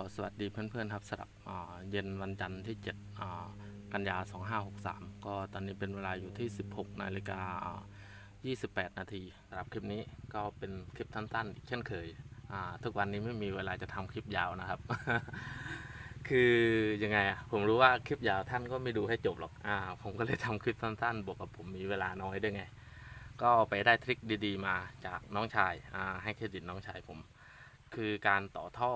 อสวัสดีเพื่อนๆครับสำหรับเย็นวันจันทร์ที่ 7 กันยา 2563 ก็ตอนนี้เป็นเวลาอยู่ที่ 16 นาฬิกาอ่า28 นาทีสำหรับคลิปนี้ก็เป็นคลิปสั้นๆอีกเช่นเคย ทุกวันนี้ไม่มีเวลาจะทำคลิปยาวนะครับ คือยังไงผมรู้ว่าคลิปยาวท่านก็ไม่ดูให้จบหรอกอผมก็เลยทำคลิปสั้นๆ บวกกับผมมีเวลาน้อยด้วยไง ก็ไปได้ทริคดีๆ มาจากน้องชายให้เครดิตน้องชายผม คือการต่อท่อ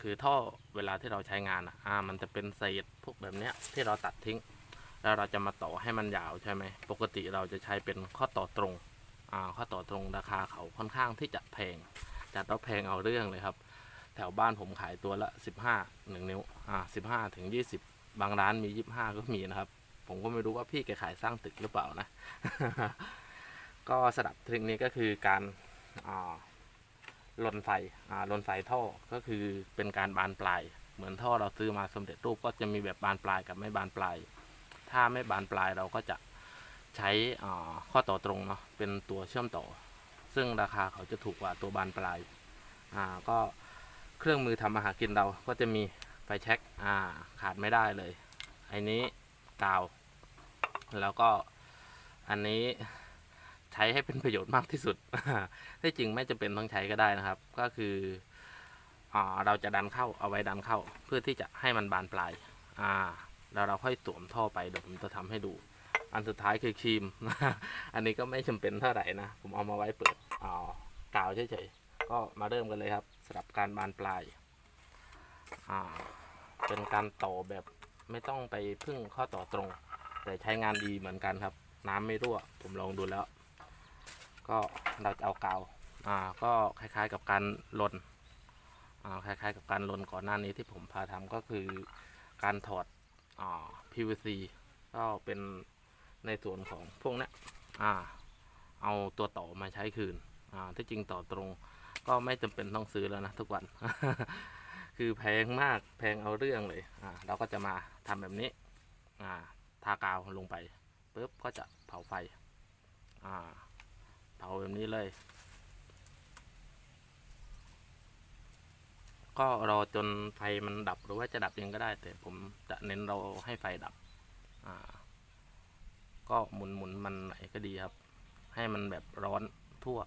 คือท่อเวลาที่เราใช้งานอะอ่ามันจะเป็นเศษพวกแบบเนี้ยที่เราตัดทิ้ง แล้วเราจะมาต่อให้มันยาวใช่ไหมปกติเราจะใช้เป็นข้อต่อตรงอ่าข้อต่อตรงราคาเขาค่อนข้างที่จะแพงจัดว่าแพงเอาเรื่องเลยครับ แถวบ้านผมขายตัวละ 15 1 นิ้วอ่า15ถึง20 บางร้านมี 25 ก็มีนะครับ ผมก็ไม่รู้ว่าพี่แกขายสร้างตึกหรือเปล่านะ ก็สดับทริคนี้ก็คือการอ่า ลนไฟอ่าลนไฟท่อก็คือเป็นการบานปลาย เหมือนท่อเราซื้อมาสำเร็จรูปก็จะมีแบบบานปลายกับไม่บานปลาย ถ้าไม่บานปลายเราก็จะใช้อ่าข้อต่อตรงเนาะเป็นตัวเชื่อมต่อ ซึ่งราคาเขาจะถูกกว่าตัวบานปลายอ่าก็เครื่องมือทำอาหารกินเราก็จะมีไฟแช็กอ่าขาดไม่ได้เลยไอ้นี้กาว แล้วก็อันนี้ ใช้ให้เป็นประโยชน์มากที่สุดที่จริงไม่จำเป็นต้องใช้ก็ได้นะครับ ก็คืออเราจะดันเข้าเอาไว้ดันเข้า เพื่อที่จะให้มันบานปลายอ่าแล้วเราค่อยสวมท่อไปเดี๋ยวผมจะทำให้ดู อันสุดท้ายคือครีม อันนี้ก็ไม่จำเป็นเท่าไหร่นะผมเอามาไว้เปิดอ่ากาวเฉยๆก็มาเริ่มกันเลยครับสำหรับการบานปลายอ่าเป็นการต่อแบบไม่ต้องไปพึ่งข้อต่อตรง แต่ใช้งานดีเหมือนกันครับ น้ำไม่รั่ว ผมลองดูแล้ว ก็เราจะเอากาวอ่าก็คล้ายๆกับการลนอ่าคล้ายๆกับการลนก่อนหน้านี้ที่ผมพาทำก็คือการถอดอ่า PVC ก็เป็นในส่วนของพวกนี้อ่าเอาตัวต่อมาใช้คืนอ่าที่จริงต่อตรงก็ไม่จำเป็นต้องซื้อแล้วนะทุกวัน คือแพงมากแพงเอาเรื่องเลยอ่าเราก็จะมาทำแบบนี้อ่าทากาวลงไปปุ๊บก็จะเผาไฟอ่า เผาแบบนี้เลย ก็รอจนไฟมันดับหรือว่าจะดับเองก็ได้ แต่ผมจะเน้นเราให้ไฟดับ อ่า ก็หมุนหมุนมันไหนก็ดีครับ ให้มันแบบร้อนทั่ว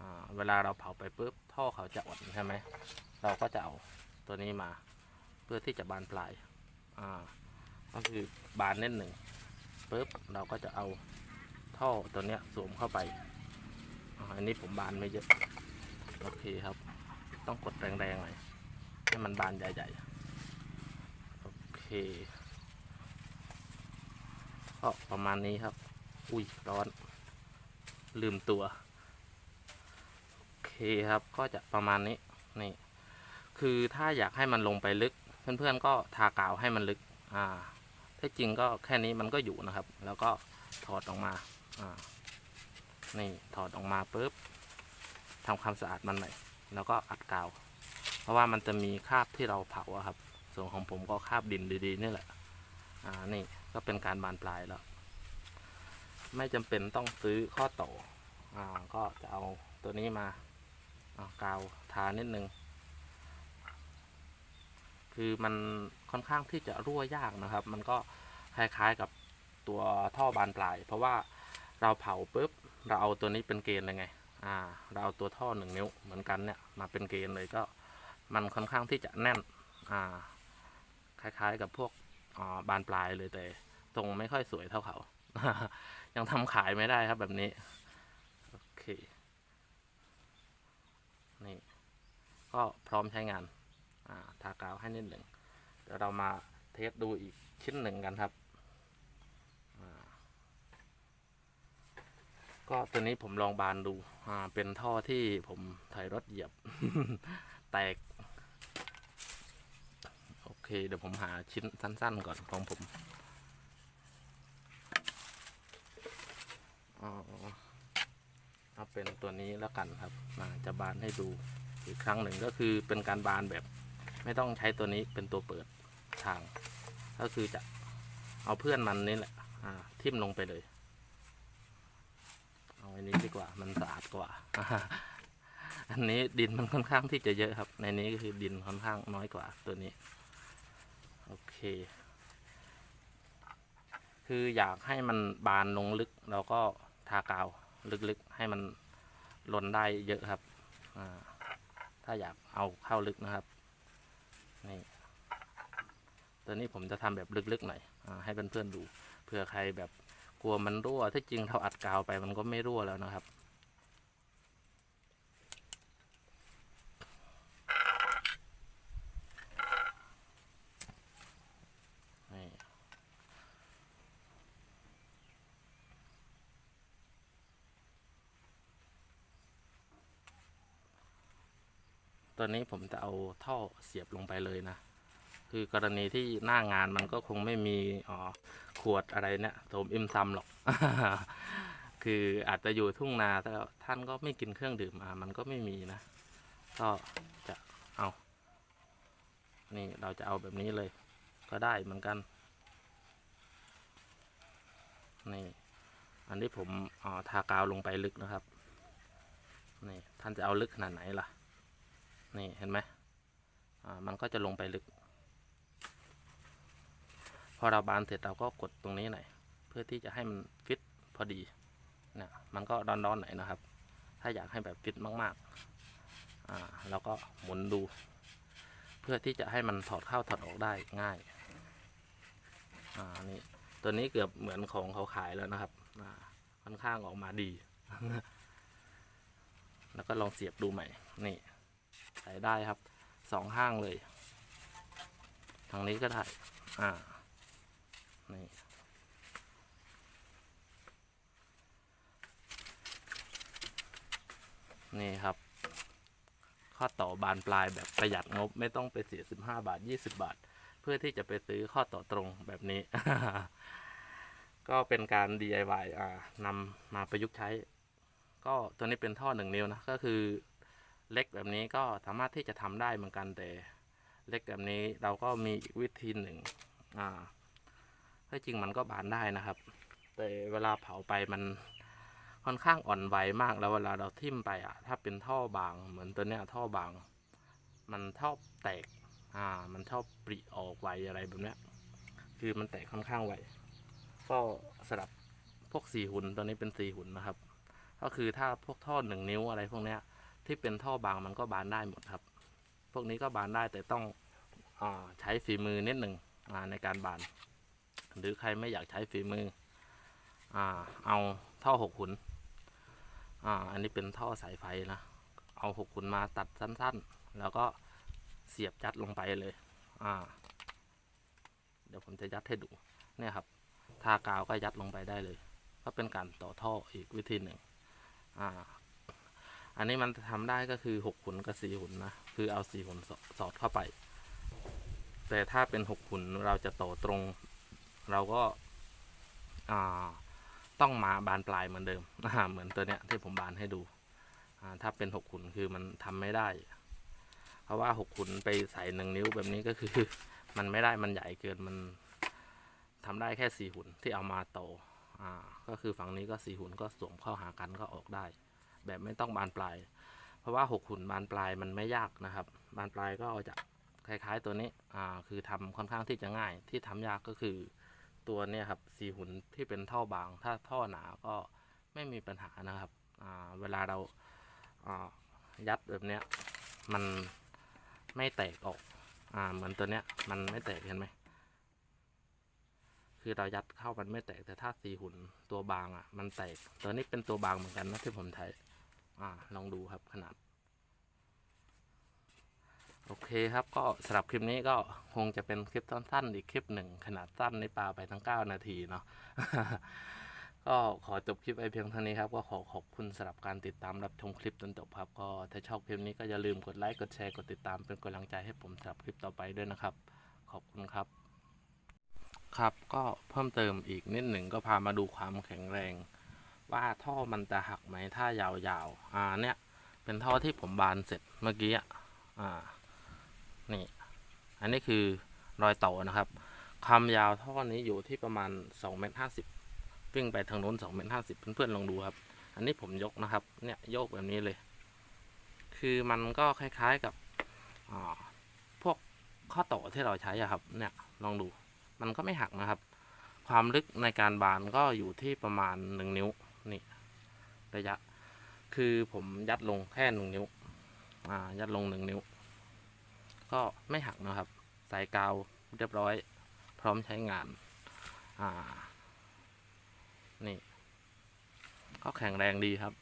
อ่า เวลาเราเผาไปปุ๊บท่อเขาจะอ่อนใช่ไหม เราก็จะเอาตัวนี้มาเพื่อที่จะบานปลาย อ่า ก็คือบานเน้นหนึ่งปุ๊บเราก็จะเอา ท่อตัวเนี้ยสวมเข้าไปอันนี้ผมบานไม่เยอะโอเคครับ ต้องกดแรงๆหน่อยให้มันบานใหญ่ๆโอเคก็ประมาณนี้ครับ อุ้ยร้อน ลืมตัว โอเคครับก็จะประมาณนี้นี่คือถ้าอยากให้มันลงไปลึก เพื่อนๆก็ทากาวให้มันลึก อ่าที่จริงก็แค่นี้มันก็อยู่นะครับ แล้วก็ถอดออกมา นี่ถอดออกมาปุ๊บทำความสะอาดมันหน่อยแล้วก็อัดกาว เพราะว่ามันจะมีคราบที่เราเผาครับ ส่วนของผมก็คราบดินดีๆนี่แหละ อ่านี่ก็เป็นการบานปลายแล้ว ไม่จำเป็นต้องซื้อข้อต่ออ่าก็จะเอาตัวนี้มาอ่ากาวทานิดนึง คือมันค่อนข้างที่จะรั่วยากนะครับ มันก็คล้ายๆกับตัวท่อบานปลาย เพราะว่า เราเผาปุ๊บเราเอาตัวนี้เป็นเกณฑ์เลยไงอ่าเราเอาตัวท่อหนึ่งนิ้วเหมือนกันเนี่ยมาเป็นเกณฑ์เลยก็มันค่อนข้างที่จะแน่นอ่าคล้ายๆกับพวกอ่าบานปลายเลยแต่ทรงไม่ค่อยสวยเท่าเขา ยังทำขายไม่ได้ครับแบบนี้ โอเค นี่ ก็พร้อมใช้งานอ่าทากาวให้นิดหนึ่ง เดี๋ยวเรามาเทสดูอีกชิ้นหนึ่งกันครับ อ่า ก็ตัวนี้ผมลองบานดูอ่าเป็นท่อที่ผมถอยรถเหยียบ แตก โอเค เดี๋ยวผมหาชิ้นสั้น ๆ ก่อนของผมอ๋อเอาเป็นตัวนี้แล้วกันครับมาจะบานให้ดูอีกครั้งหนึ่งก็คือเป็นการบานแบบ ไม่ต้องใช้ตัวนี้เป็นตัวเปิดทาง ก็คือจะเอาเพื่อนมันนี่แหละอ่าทิ่มลงไปเลย อันนี้ดีกว่ามันสะอาดกว่า อันนี้ดินมันค่อนข้างที่จะเยอะครับ ในนี้ก็คือดินค่อนข้างน้อยกว่าตัวนี้ โอเค คืออยากให้มันบานลงลึกเราก็ทากาวลึกๆ ให้มันลนได้เยอะครับ ถ้าอยากเอาเข้าลึกนะครับ นี่ ตัวนี้ผมจะทำแบบลึกๆหน่อยอให้เพื่อนๆดู เผื่อใครแบบ กลัวมันรั่วที่จริงเราอัดกาวไปมันก็ไม่รั่วแล้วนะครับตัวนี้ผมจะเอาท่อเสียบลงไปเลยนะ คือกรณีที่หน้างานมันก็คงไม่มีอ๋อ วดอะไรเนี่ยโถมอิมซัมหรอก คืออาจจะอยู่ทุ่งนาแต่ท่านก็ไม่กินเครื่องดื่มอะมันก็ไม่มีนะ ก็จะเอา นี่เราจะเอาแบบนี้เลย ก็ได้เหมือนกัน นี่ อันนี้ผมอ๋อทากาวลงไปลึกนะครับ นี่ท่านจะเอาลึกขนาดไหนล่ะ นี่เห็นไหมอ่ามันก็จะลงไปลึก พอเราบานเสร็จเราก็กดตรงนี้หน่อยเพื่อที่จะให้มันฟิตพอดีเนี่ยมันก็ร้อนๆหน่อยนะครับ ถ้าอยากให้แบบฟิตมากๆอ่าเราก็หมุนดู เพื่อที่จะให้มันถอดเข้าถอดออกได้ง่ายอ่านี่ตัวนี้เกือบเหมือนของเขาขายแล้วนะครับอ่าค่อนข้างออกมาดี แล้วก็ลองเสียบดูใหม่ นี่ใส่ได้ครับสองข้างเลย ทางนี้ก็ได้อ่า นี่นี่ครับข้อต่อบานปลายแบบประหยัดงบไม่ต้องไปเสียสิบห้าบาทยี่สิบาท เพื่อที่จะไปซื้อข้อต่อตรงแบบนี้ ก็เป็นการ DIY อ่านำมาประยุกต์ใช้ ก็ตัวนี้เป็นท่อหนึ่งนิ้วนะ ก็คือเล็กแบบนี้ก็สามารถที่จะทำได้เหมือนกันแต่ เล็กแบบนี้เราก็มีอีกวิธีหนึ่งอ่า ที่จริงมันก็บานได้นะครับ แต่เวลาเผาไปมันค่อนข้างอ่อนไหวมากแล้วเวลาเราทิ่มไปอะ ถ้าเป็นท่อบาง เหมือนตัวเนี้ยท่อบาง มันชอบแตก อ่า มันชอบปริออกไวอะไรแบบเนี้ย คือมันแตกค่อนข้างไวก็สำหรับพวกสี่หุ่นตัวนี้เป็นสี่หุ่นนะครับ ก็คือถ้าพวกท่อหนึ่งนิ้วอะไรพวกเนี้ย ที่เป็นท่อบางมันก็บานได้หมดครับ พวกนี้ก็บานได้แต่ต้องอใช้ฝีมือนิดหนึ่งในการบาน หรือใครไม่อยากใช้ฝีมืออ่าเอาท่อหกขุนอ่าอันนี้เป็นท่อสายไฟนะเอาหกขุนมาตัดสั้นๆ แล้วก็เสียบยัดลงไปเลยอ่าเดี๋ยวผมจะยัดให้ดูเนี่ยครับทากาวก็ยัดลงไปได้เลย ก็เป็นการต่อท่ออีกวิธีหนึ่งอ่าอันนี้มันทำได้ก็คือหกขุนกับสี่ขุนนะคือเอาสี่ขุนสอสอดเข้าไป แต่ถ้าเป็นหกขุนเราจะต่อตรง เราก็าต้องมาบานปลายเหมือนเดิมเหมือนตัวเนี้ยที่ผมบานให้ดูถ้าเป็นหกขุนคือมันทำไม่ได้ เพราะว่าหกขุนไปใส่หนึ่งนิ้วแบบนี้ก็คือมันไม่ได้มันใหญ่เกินมันทำได้แค่สี่หุ่นที่เอามาโตาก็คือฝั่งนี้ก็สี่หุ่นก็สวมเข้าหากันก็ออกได้ แบบไม่ต้องบานปลาย เพราะว่าหกหุ่นบานปลายมันไม่ยากนะครับ บานปลายก็จะคล้ายๆตัวนี้คือทำค่อนข้างที่จะง่ายที่ทำยากก็คือ ตัวเนี้ยครับสีหุ่นที่เป็นท่อบาง ถ้าท่อหนาก็ไม่มีปัญหานะครับเวลาเราายัดแบบเนี้ยมันไม่แตกออกอ่าเหมือนตัวเนี้ยมันไม่แตกเห็นไหมคือเรายัดเข้ามันไม่แตกแต่ถ้าสีหุ่นตัวบางอะ มันแตกตัวนี้เป็นตัวบางเหมือนกันนะที่ผมใช้อ่าลองดูครับขนาด โอเคครับก็สำหรับคลิปนี้ก็คงจะเป็นคลิปสั้นๆอีกคลิปหนึ่งขนาดสั้นในปลาไปทั้ง 9 นาทีเนาะก็ขอจบคลิปไปเพียงเท่านี้ครับ ก็ขอขอบคุณสำหรับการติดตามรับชมคลิปจนจบครับ ก็ถ้าชอบคลิปนี้ก็อย่าลืมกดไลค์กดแชร์กดติดตามเป็นกำลังใจให้ผมสำหรับคลิปต่อไปด้วยนะครับ ขอบคุณครับ ครับก็เพิ่มเติมอีกนิดหนึ่งก็พามาดูความแข็งแรง ว่าท่อมันจะหักไหมถ้ายาวๆอ่าเนี่ยเป็นท่อที่ผมบานเสร็จเมื่อกี้อะอ่า นี่ อันนี้คือรอยต่อนะครับ ความยาวท่อนี้อยู่ที่ประมาณ2เมตรห้าสิบวิ่งไปทางโน้น2เมตรห้าสิบเพื่อนๆลองดูครับ อันนี้ผมยกนะครับ เนี่ยโยกแบบนี้เลย คือมันก็คล้ายๆกับพวกข้อต่อที่เราใช้อะครับ เนี่ยลองดู มันก็ไม่หักนะครับ ความลึกในการบานก็อยู่ที่ประมาณหนึ่งนิ้วนี่ระยะ คือผมยัดลงแค่หนึ่งนิ้ว อ่า ยัดลงหนึ่งนิ้ว ก็ไม่หักนะครับ สายกาวเรียบร้อย พร้อมใช้งาน อ่า นี่ ก็แข็งแรงดีครับ